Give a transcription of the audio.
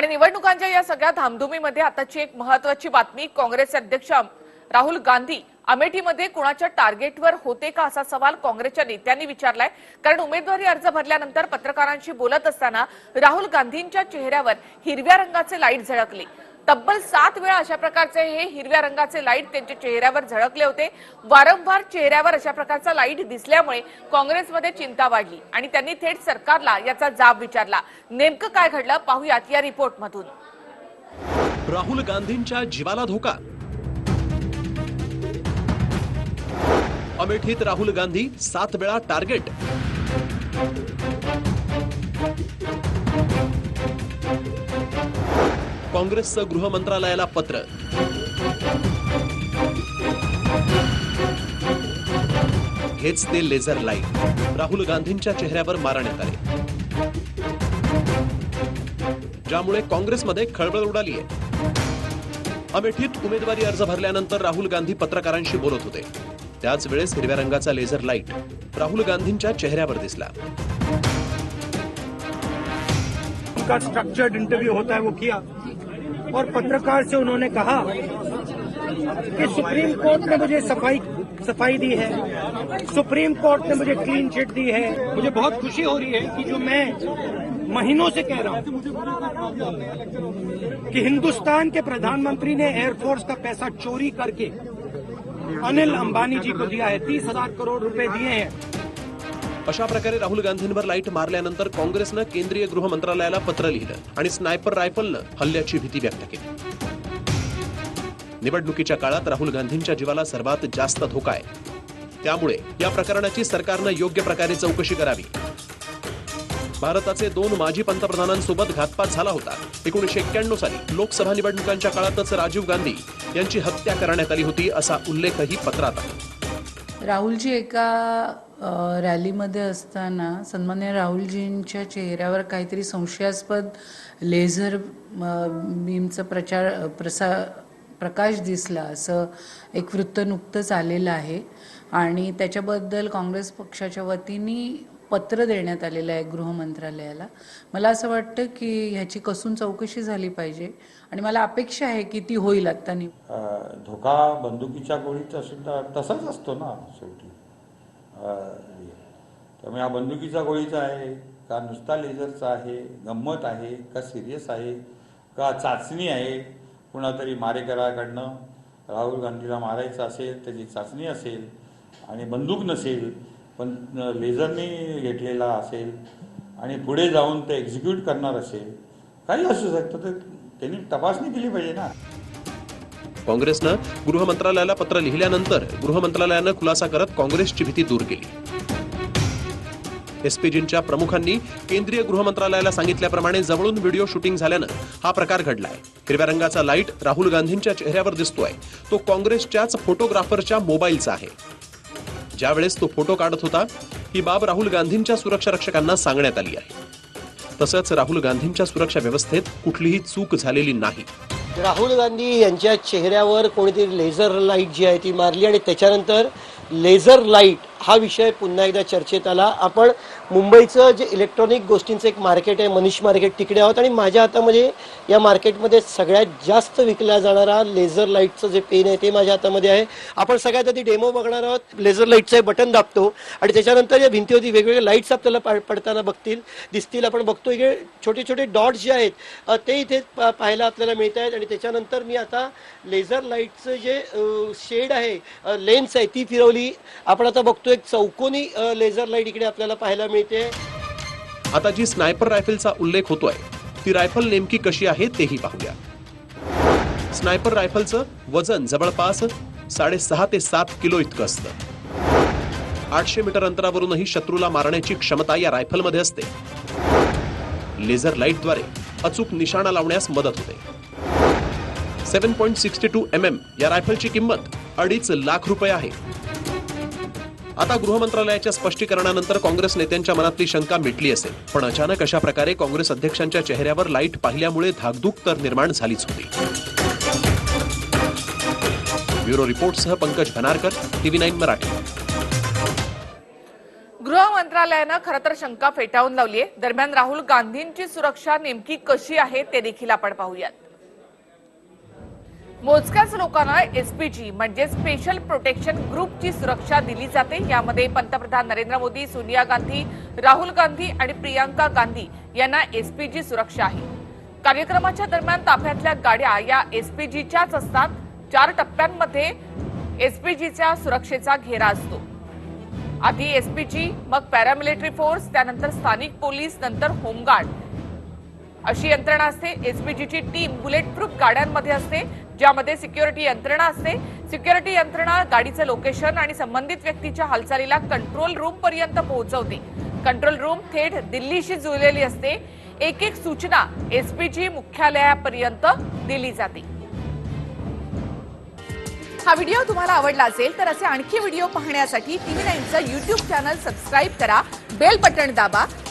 आणि निवडणुकांच्या या सगळ्या धामधुमीमध्ये आताची एक महत्वाची बातमी काँग्रेसचे अध्यक्ष राहुल गांधी अमेठीमध्ये कुणाच्या टार्गेटवर होते का असा सवाल काँग्रेसच्या नेत्यांनी विचारलाय. कारण उमेदवारी अर्ज भरल्यानंतर पत्रकारांशी बोलत असताना राहुल गांधींच्या चेहऱ्यावर हिरव्या रंगाचे लाइट झळकली. तब्बल सात वेळा अशा प्रकारचे हे हिरव्या रंगाचे लाइट त्यांच्या चेहऱ्यावर झळकले होते. वारंवार चेहऱ्यावर अशा प्रकारचा लाइट दिसल्यामुळे काँग्रेसमध्ये चिंता वाढली आणि त्यांनी थेट सरकारला याचा जाब विचारला. नेमकं काय घडलं पाहूयात या रिपोर्टमधून. राहुल गांधींच्या जीवाला धोका. अमेठीत राहुल गांधी सात वेळा टार्गेट. काँग्रेसचं गृह मंत्रालयाला पत्र. हेच ते लेझर लाइट राहुल गांधींच्या चेहऱ्यावर मारण्यात आले ज्यामुळे काँग्रेसमध्ये खळबळ उडाली आहे. अमेठीत उमेदवारी अर्ज भरल्यानंतर राहुल गांधी पत्रकारांशी बोलत होते. त्याच वेळेस हिरव्या रंगाचा लेझर लाइट राहुल गांधींच्या चेहऱ्यावर दिसला. का स्ट्रक्चर्ड इंटरव्यू होता है वो किया? और पत्रकार से उन्होंने कहा कि सुप्रीम कोर्ट ने मुझे सफ़ाई सफ़ाई दी है। सुप्रीम कोर्ट ने मुझे क्लीन चिट दी है। मुझे बहुत खुशी हो रही है कि जो मैं महीनों से कह रहा हूँ कि हिंदुस्तान के प्रधानमंत्री ने एयरफोर्स का पैसा चोरी करके अनिल अंबानी जी को दिया है। तीस हज़ार करोड़ रुपए दिए हैं। अशा प्रकारे राहुल गांधींवर लाइट मारल्यानंतर काँग्रेसनं केंद्रीय गृह मंत्रालयाला पत्र लिहिलं आणि स्नायपर रायफलनं हल्ल्याची भीती व्यक्त केली. निवडणुकीच्या काळात राहुल गांधींच्या जीवाला सर्वात जास्त धोका आहे. त्यामुळे या प्रकरणाची सरकारनं योग्य प्रकारे चौकशी करावी. भारताचे दोन माजी पंतप्रधानांसोबत घातपात झाला होता. एकोणीशे एक्क्याण्णव साली लोकसभा निवडणुकांच्या काळातच राजीव गांधी यांची हत्या करण्यात आली होती असा उल्लेखही पत्रात आहे. राहुलजी एका रॅलीमध्ये असताना सन्मान्य राहुलजींच्या चेहऱ्यावर काहीतरी संशयास्पद लेझर बीमचा प्रचार प्रसा प्रकाश दिसला असं एक वृत्त नुकतंच आलेलं आहे. आणि त्याच्याबद्दल काँग्रेस पक्षाच्या वतीने पत्र देण्यात आलेलं आहे गृह मंत्रालयाला. मला असं वाटतं की ह्याची कसून चौकशी झाली पाहिजे आणि मला अपेक्षा आहे की ती होईल आत्ता धोका बंदुकीच्या गोळीचा सुद्धा तसाच असतो ना शेवटी. त्यामुळे हा बंदुकीचा गोळीचा आहे का नुसता लेझरचा आहे गंमत आहे का सिरियस आहे का चाचणी आहे कुणातरी मारेकराकडनं राहुल गांधीला मारायचं असेल त्याची चाचणी असेल आणि बंदूक नसेल पण लेझरने घेतलेला असेल आणि पुढे जाऊन ते एक्झिक्यूट करणार असेल काही असू शकतं तर त्यांनी तपासणी केली पाहिजे ना. काँग्रेसनं गृह मंत्रालयाला पत्र लिहिल्यानंतर गृह मंत्रालयानं खुलासा करत काँग्रेसची भीती दूर केली. एसपीजींच्या प्रमुखांनी केंद्रीय गृह मंत्रालयाला सांगितल्याप्रमाणे जवळून व्हिडिओ शूटिंग झाल्यानं हा प्रकार घडलाय. हिरव्या रंगाचा लाइट राहुल गांधींच्या चेहऱ्यावर दिसतोय. तो काँग्रेसच्याच फोटोग्राफरच्या मोबाईलचा आहे. ज्यावेळेस तो फोटो काढत होता ही बाब राहुल गांधींच्या सुरक्षा रक्षकांना सांगण्यात आली आहे. तसंच राहुल गांधींच्या सुरक्षा व्यवस्थेत कुठलीही चूक झालेली नाही. राहुल गांधी यांच्या चेहऱ्यावर कोणीतरी लेझर लाइट जी आहे ती मारली आणि त्याच्यानंतर लेझर लाइट हा विषय पुन्हा एकदा चर्चेत आला. आपण मुंबईचं जे इलेक्ट्रॉनिक गोष्टींचं एक मार्केट आहे मनीष मार्केट तिकडे आहोत. आणि माझ्या हातामध्ये या मार्केटमध्ये सगळ्यात जास्त विकला जाणारा लेझर लाईटचं जे पेन आहे ते माझ्या हातामध्ये आहे. आपण सगळ्यात आधी डेमो बघणार आहोत. लेझर लाईटचं हे बटन दाबतो. आणि त्याच्यानंतर या भिंतीवरती वेगवेगळे लाईट्स आपल्याला पा- पडताना बघतील दिसतील. आपण बघतो इकडे छोटे छोटे डॉट्स जे आहेत ते इथे पा- पाहायला आपल्याला मिळत आहेत. आणि त्याच्यानंतर मी आता लेझर लाईटचं जे शेड आहे लेन्स आहे ती फिरवली. आपण आता बघतो एक चौकोनी लेझर लाइट इकडे आपल्याला पाहायला मिळते. आता जी स्नायपर रायफलचा उल्लेख होतोय ती रायफल नेमकी कशी आहे तेही पाहूया. स्नायपर रायफलचं वजन जवळपास साडेसहा ते सात किलो इतकं असतं. आठशे मीटर अंतरावरूनही शत्रूला मारण्याची क्षमता या रायफलमध्ये असते. लेझर लाईटद्वारे अचूक निशाणा लावण्यास मदत होते. Seven point sixty two M M या रायफलची किंमत अडीच लाख रुपये आहे. आता गृह मंत्रालयाच्या स्पष्टीकरणानंतर काँग्रेस नेत्यांच्या मनातली शंका मिटली असेल. पण अचानक अशा प्रकारे काँग्रेस अध्यक्षांच्या चेहऱ्यावर लाइट पाहिल्यामुळे धाकधूक तर निर्माण झालीच होती. ब्युरो रिपोर्टसह पंकज भनारकर टीव्ही नाईन मराठी. गृह मंत्रालयानं खरं तर शंका फेटाळून लावली आहे दरम्यान राहुल गांधींची सुरक्षा नेमकी कशी आहे ते देखील आपण पाहूयात. मोजक्याच लोकांना एसपीजी म्हणजे स्पेशल प्रोटेक्शन ग्रुपची सुरक्षा दिली जाते. यामध्ये पंतप्रधान नरेंद्र मोदी सोनिया गांधी राहुल गांधी आणि प्रियांका गांधी यांना एसपीजी सुरक्षा आहे. कार्यक्रमाच्या दरम्यान ताफ्यातल्या गाड्या या एसपीजीच्याच असतात. चार टप्प्यांमध्ये एसपीजीच्या सुरक्षेचा घेरा असतो. आधी एसपीजी मग पॅरामिलिटरी फोर्स त्यानंतर स्थानिक पोलीस नंतर होमगार्ड. अशी यंत्रणा असते. एसबीजीची टीम बुलेट प्रूफ गाड्यांमध्ये असते ज्यामध्ये सिक्युरिटी यंत्रणा असते. सिक्युरिटी यंत्रणा गाडीचं लोकेशन आणि संबंधित व्यक्तीच्या हालचालीला कंट्रोल रूम पर्यंत पोहोचवते. कंट्रोल रूम थेट दिल्लीशी जुळलेली असते. एक एक सूचना एसपीजी मुख्यालयापर्यंत दिली जाते. हा व्हिडिओ तुम्हाला आवडला असेल तर असे आणखी व्हिडिओ पाहण्यासाठी टीव्ही नाईनचं युट्यूब चॅनल सबस्क्राईब करा. बेल बटन दाबा.